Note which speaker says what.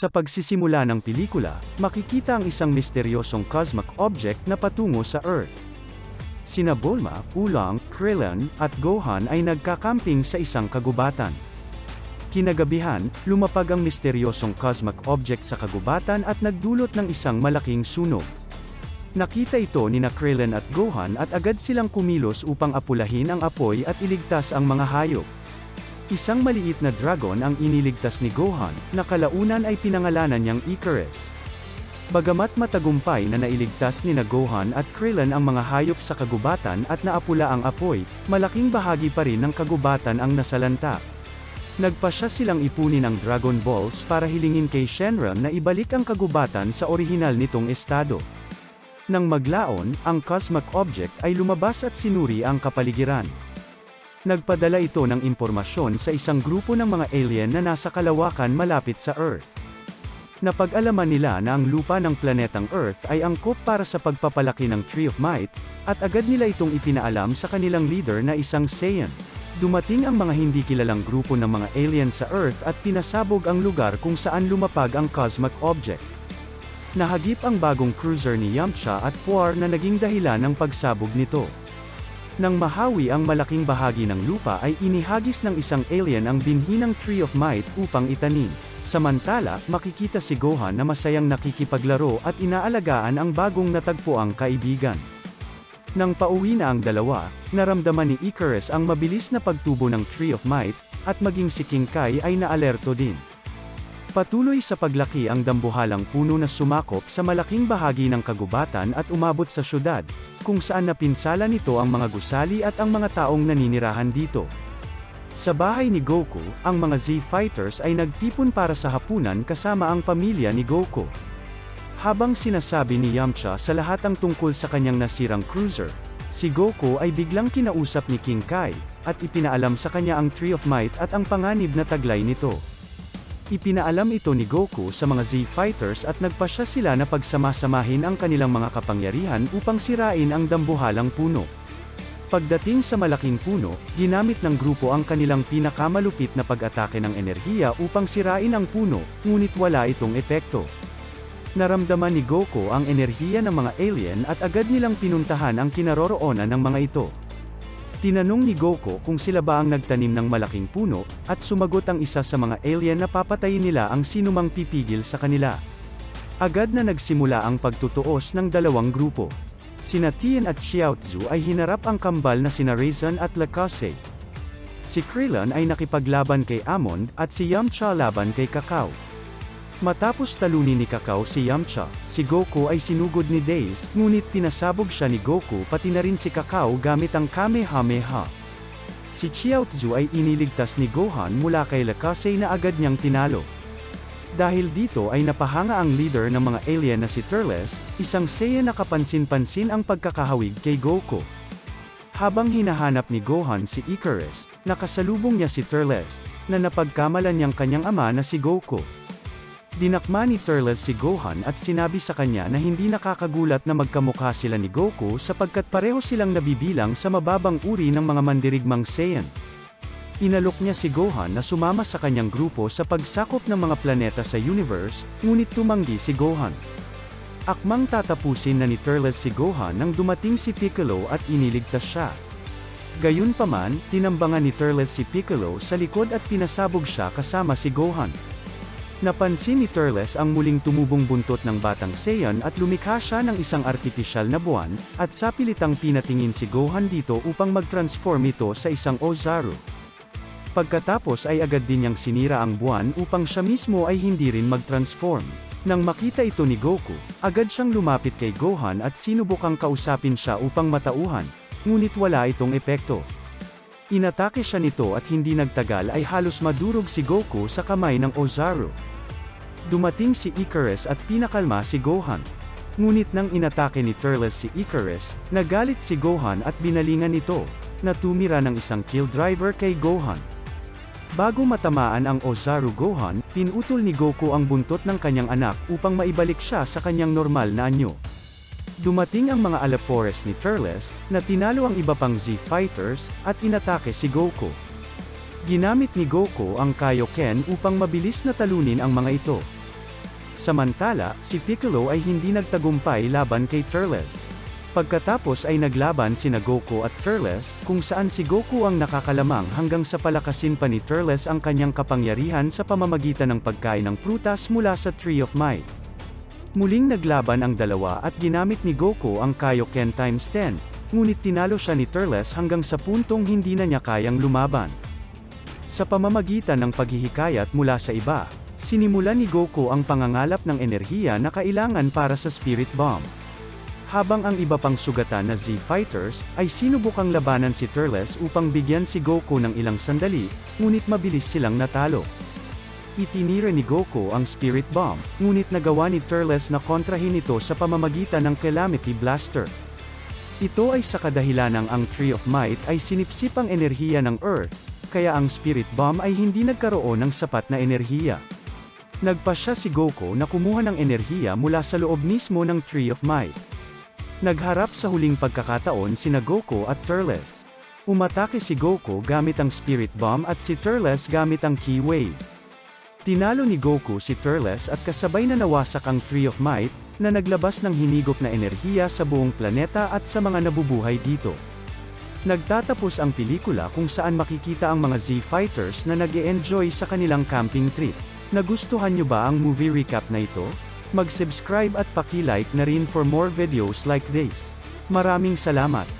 Speaker 1: Sa pagsisimula ng pelikula, makikita ang isang misteryosong cosmic object na patungo sa Earth. Sina Bulma, Ulang, Krillin, at Gohan ay nagkakamping sa isang kagubatan. Kinagabihan, lumapag ang misteryosong cosmic object sa kagubatan at nagdulot ng isang malaking sunog. Nakita ito ni na Krillin at Gohan at agad silang kumilos upang apulahin ang apoy at iligtas ang mga hayop. Isang maliit na dragon ang iniligtas ni Gohan, na kalaunan ay pinangalanan niyang Icarus. Bagamat matagumpay na nailigtas ni na Gohan at Krillin ang mga hayop sa kagubatan at naapula ang apoy, malaking bahagi pa rin ng kagubatan ang nasalanta. Nagpasya silang ipunin ang Dragon Balls para hilingin kay Shenron na ibalik ang kagubatan sa orihinal nitong estado. Nang maglaon, ang cosmic object ay lumabas at sinuri ang kapaligiran. Nagpadala ito ng impormasyon sa isang grupo ng mga alien na nasa kalawakan malapit sa Earth. Napag-alaman nila na ang lupa ng planetang Earth ay angkop para sa pagpapalaki ng Tree of Might, at agad nila itong ipinaalam sa kanilang leader na isang Saiyan. Dumating ang mga hindi kilalang grupo ng mga alien sa Earth at pinasabog ang lugar kung saan lumapag ang cosmic object. Nahagip ang bagong cruiser ni Yamcha at Puar na naging dahilan ng pagsabog nito. Nang mahawi ang malaking bahagi ng lupa ay inihagis ng isang alien ang binhi ng Tree of Might upang itanim. Samantala, makikita si Gohan na masayang nakikipaglaro at inaalagaan ang bagong natagpuang kaibigan. Nang pauwi na ang dalawa, naramdaman ni Icarus ang mabilis na pagtubo ng Tree of Might, at maging si King Kai ay naalerto din. Patuloy sa paglaki ang dambuhalang puno na sumakop sa malaking bahagi ng kagubatan at umabot sa syudad, kung saan napinsala nito ang mga gusali at ang mga taong naninirahan dito. Sa bahay ni Goku, ang mga Z-Fighters ay nagtipon para sa hapunan kasama ang pamilya ni Goku. Habang sinasabi ni Yamcha sa lahat ang tungkol sa kanyang nasirang cruiser, si Goku ay biglang kinausap ni King Kai, at ipinaalam sa kanya ang Tree of Might at ang panganib na taglay nito. Ipinaalam ito ni Goku sa mga Z-Fighters at nagpasya sila na pagsamasamahin ang kanilang mga kapangyarihan upang sirain ang dambuhalang puno. Pagdating sa malaking puno, ginamit ng grupo ang kanilang pinakamalupit na pag-atake ng enerhiya upang sirain ang puno, ngunit wala itong epekto. Naramdaman ni Goku ang enerhiya ng mga alien at agad nilang pinuntahan ang kinaroroonan ng mga ito. Tinanong ni Goku kung sila ba ang nagtanim ng malaking puno, at sumagot ang isa sa mga alien na papatayin nila ang sinumang pipigil sa kanila. Agad na nagsimula ang pagtutuos ng dalawang grupo. Sina Tien at Xiaozu ay hinarap ang kambal na sina Raisin at Lacasse. Si Krillin ay nakipaglaban kay Amon, at si Yamcha laban kay Kakao. Matapos talunin ni Kakao si Yamcha, si Goku ay sinugod ni Days, ngunit pinasabog siya ni Goku pati na rin si Kakao gamit ang Kamehameha. Si Chiaotzu ay iniligtas ni Gohan mula kay Lacasse na agad niyang tinalo. Dahil dito ay napahanga ang leader ng mga alien na si Turles, isang Saiyan na kapansin-pansin ang pagkakahawig kay Goku. Habang hinahanap ni Gohan si Icarus, nakasalubong niya si Turles, na napagkamalan niyang kanyang ama na si Goku. Dinakma ni Turles si Gohan at sinabi sa kanya na hindi nakakagulat na magkamukha sila ni Goku sapagkat pareho silang nabibilang sa mababang uri ng mga mandirigmang Saiyan. Inalok niya si Gohan na sumama sa kanyang grupo sa pagsakop ng mga planeta sa universe, ngunit tumanggi si Gohan. Akmang tatapusin na ni Turles si Gohan nang dumating si Piccolo at iniligtas siya. Gayunpaman, tinambangan ni Turles si Piccolo sa likod at pinasabog siya kasama si Gohan. Napansin ni Turles ang muling tumubong buntot ng batang Saiyan at lumikha siya ng isang artipisyal na buwan, at sapilitang pinatingin si Gohan dito upang mag-transform ito sa isang Ozaru. Pagkatapos ay agad din niyang sinira ang buwan upang siya mismo ay hindi rin mag-transform. Nang makita ito ni Goku, agad siyang lumapit kay Gohan at sinubukang kausapin siya upang matauhan, ngunit wala itong epekto. Inatake siya nito at hindi nagtagal ay halos madurog si Goku sa kamay ng Ozaru. Dumating si Icarus at pinakalma si Gohan. Ngunit nang inatake ni Turles si Icarus, nagalit si Gohan at binalingan ito, na tumira ng isang kill driver kay Gohan. Bago matamaan ang Ozaru Gohan, pinutol ni Goku ang buntot ng kanyang anak upang maibalik siya sa kanyang normal na anyo. Dumating ang mga Alapores ni Turles, na tinalo ang iba pang Z-Fighters, at inatake si Goku. Ginamit ni Goku ang Kaioken upang mabilis na talunin ang mga ito. Samantala, si Piccolo ay hindi nagtagumpay laban kay Turles. Pagkatapos ay naglaban sina Goku at Turles, kung saan si Goku ang nakakalamang hanggang sa palakasin pa ni Turles ang kanyang kapangyarihan sa pamamagitan ng pagkain ng prutas mula sa Tree of Might. Muling naglaban ang dalawa at ginamit ni Goku ang Kaioken times 10, ngunit tinalo siya ni Turles hanggang sa puntong hindi na niya kayang lumaban. Sa pamamagitan ng paghihikayat mula sa iba, sinimulan ni Goku ang pangangalap ng enerhiya na kailangan para sa Spirit Bomb. Habang ang iba pang sugatan na Z-Fighters, ay sinubukang labanan si Turles upang bigyan si Goku ng ilang sandali, ngunit mabilis silang natalo. Itinira ni Goku ang Spirit Bomb, ngunit nagawa ni Turles na kontrahin ito sa pamamagitan ng Calamity Blaster. Ito ay sa kadahilan ng ang Tree of Might ay sinipsip ang enerhiya ng Earth, kaya ang Spirit Bomb ay hindi nagkaroon ng sapat na enerhiya. Nagpa siya si Goku na kumuha ng enerhiya mula sa loob mismo ng Tree of Might. Nagharap sa huling pagkakataon sina Goku at Turles. Umatake si Goku gamit ang Spirit Bomb at si Turles gamit ang Key Wave. Tinalo ni Goku si Turles at kasabay na nawasak ang Tree of Might, na naglabas ng hinigop na enerhiya sa buong planeta at sa mga nabubuhay dito. Nagtatapos ang pelikula kung saan makikita ang mga Z-Fighters na nag enjoy sa kanilang camping trip. Nagustuhan nyo ba ang movie recap na ito? Mag-subscribe at paki-like na rin for more videos like this. Maraming salamat!